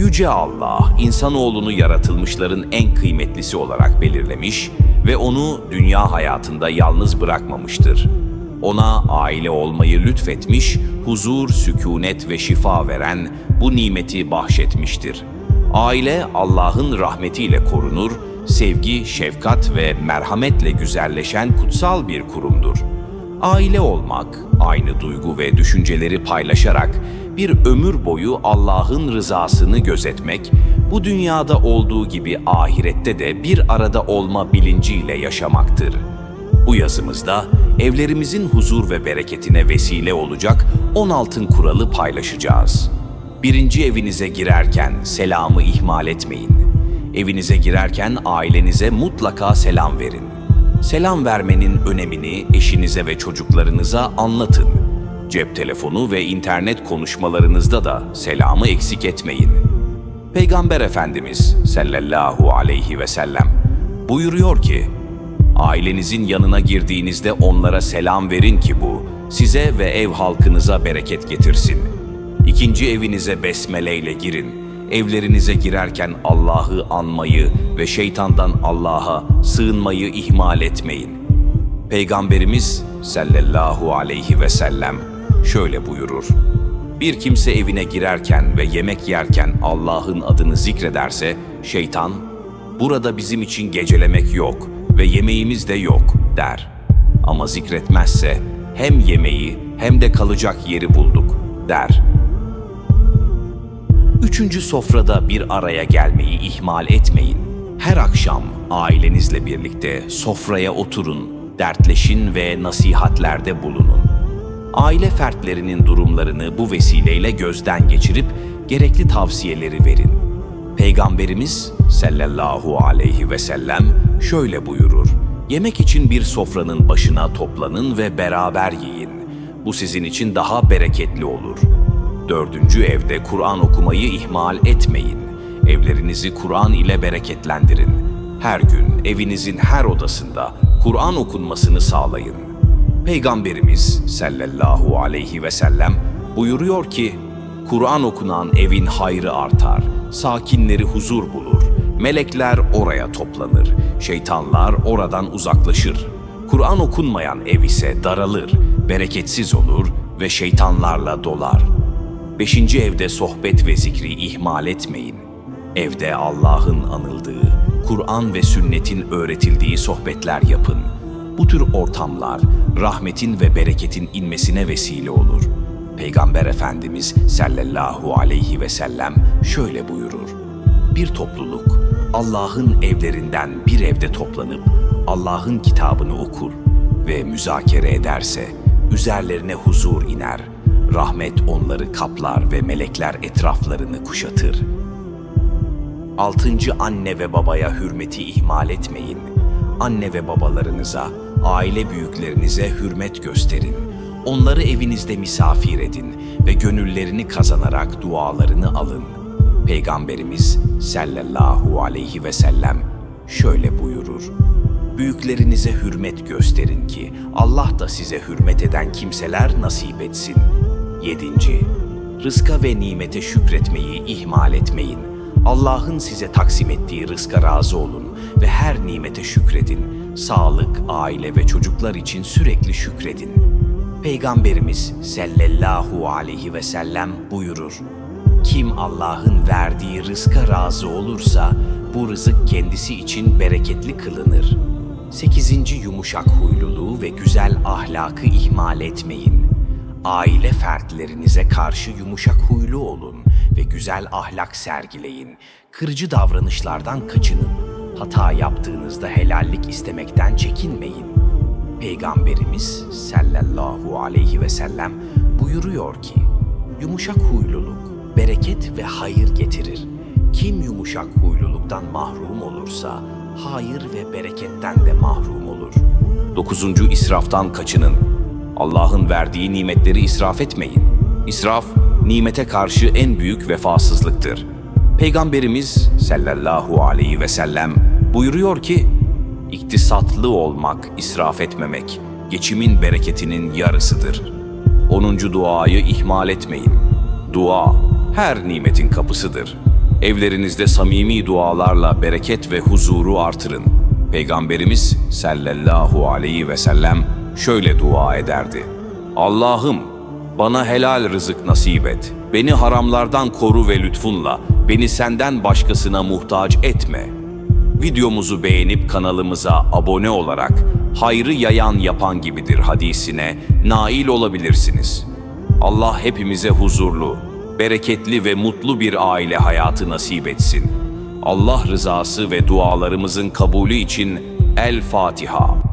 Yüce Allah, insanoğlunu yaratılmışların en kıymetlisi olarak belirlemiş ve onu dünya hayatında yalnız bırakmamıştır. Ona aile olmayı lütfetmiş, huzur, sükunet ve şifa veren bu nimeti bahşetmiştir. Aile Allah'ın rahmetiyle korunur, sevgi, şefkat ve merhametle güzelleşen kutsal bir kurumdur. Aile olmak, aynı duygu ve düşünceleri paylaşarak bir ömür boyu Allah'ın rızasını gözetmek, bu dünyada olduğu gibi ahirette de bir arada olma bilinciyle yaşamaktır. Bu yazımızda evlerimizin huzur ve bereketine vesile olacak 10 altın kuralı paylaşacağız. Birinci evinize girerken selamı ihmal etmeyin. Evinize girerken ailenize mutlaka selam verin. Selam vermenin önemini eşinize ve çocuklarınıza anlatın. Cep telefonu ve internet konuşmalarınızda da selamı eksik etmeyin. Peygamber Efendimiz sallallahu aleyhi ve sellem buyuruyor ki, Ailenizin yanına girdiğinizde onlara selam verin ki bu size ve ev halkınıza bereket getirsin. İkinci evinize besmele ile girin. Evlerinize girerken Allah'ı anmayı ve şeytandan Allah'a sığınmayı ihmal etmeyin. Peygamberimiz sallallahu aleyhi ve sellem şöyle buyurur. Bir kimse evine girerken ve yemek yerken Allah'ın adını zikrederse şeytan burada bizim için gecelemek yok ve yemeğimiz de yok der. Ama zikretmezse hem yemeği hem de kalacak yeri bulduk der. Üçüncü sofrada bir araya gelmeyi ihmal etmeyin. Her akşam ailenizle birlikte sofraya oturun, dertleşin ve nasihatlerde bulunun. Aile fertlerinin durumlarını bu vesileyle gözden geçirip gerekli tavsiyeleri verin. Peygamberimiz sallallahu aleyhi ve sellem şöyle buyurur. Yemek için bir sofranın başına toplanın ve beraber yiyin. Bu sizin için daha bereketli olur. Dördüncü evde Kur'an okumayı ihmal etmeyin. Evlerinizi Kur'an ile bereketlendirin. Her gün evinizin her odasında Kur'an okunmasını sağlayın. Peygamberimiz sallallahu aleyhi ve sellem buyuruyor ki, Kur'an okunan evin hayrı artar, sakinleri huzur bulur, melekler oraya toplanır, şeytanlar oradan uzaklaşır. Kur'an okunmayan ev ise daralır, bereketsiz olur ve şeytanlarla dolar. Beşinci evde sohbet ve zikri ihmal etmeyin. Evde Allah'ın anıldığı, Kur'an ve sünnetin öğretildiği sohbetler yapın. Bu tür ortamlar rahmetin ve bereketin inmesine vesile olur. Peygamber Efendimiz sallallahu aleyhi ve sellem şöyle buyurur. Bir topluluk Allah'ın evlerinden bir evde toplanıp Allah'ın kitabını okur ve müzakere ederse üzerlerine huzur iner. Rahmet onları kaplar ve melekler etraflarını kuşatır. Altıncı anne ve babaya hürmeti ihmal etmeyin. Anne ve babalarınıza, aile büyüklerinize hürmet gösterin. Onları evinizde misafir edin ve gönüllerini kazanarak dualarını alın. Peygamberimiz sallallahu aleyhi ve sellem şöyle buyurur. Büyüklerinize hürmet gösterin ki Allah da size hürmet eden kimseler nasip etsin. 7. Rızka ve nimete şükretmeyi ihmal etmeyin. Allah'ın size taksim ettiği rızka razı olun ve her nimete şükredin. Sağlık, aile ve çocuklar için sürekli şükredin. Peygamberimiz sallallahu aleyhi ve sellem buyurur. Kim Allah'ın verdiği rızka razı olursa bu rızık kendisi için bereketli kılınır. 8. Yumuşak huyluluğu ve güzel ahlakı ihmal etmeyin. Aile fertlerinize karşı yumuşak huylu olun ve güzel ahlak sergileyin. Kırıcı davranışlardan kaçının. Hata yaptığınızda helallik istemekten çekinmeyin. Peygamberimiz sallallahu aleyhi ve sellem buyuruyor ki, yumuşak huyluluk bereket ve hayır getirir. Kim yumuşak huyluluktan mahrum olursa hayır ve bereketten de mahrum olur. Dokuzuncu israftan kaçının. Allah'ın verdiği nimetleri israf etmeyin. İsraf, nimete karşı en büyük vefasızlıktır. Peygamberimiz sallallahu aleyhi ve sellem buyuruyor ki, İktisatlı olmak, israf etmemek, geçimin bereketinin yarısıdır. 10. duayı ihmal etmeyin. Dua her nimetin kapısıdır. Evlerinizde samimi dualarla bereket ve huzuru artırın. Peygamberimiz sallallahu aleyhi ve sellem şöyle dua ederdi. Allah'ım bana helal rızık nasip et. Beni haramlardan koru ve lütfunla beni senden başkasına muhtaç etme. Videomuzu beğenip kanalımıza abone olarak hayrı yayan yapan gibidir hadisine nail olabilirsiniz. Allah hepimize huzurlu, bereketli ve mutlu bir aile hayatı nasip etsin. Allah rızası ve dualarımızın kabulü için El Fatiha.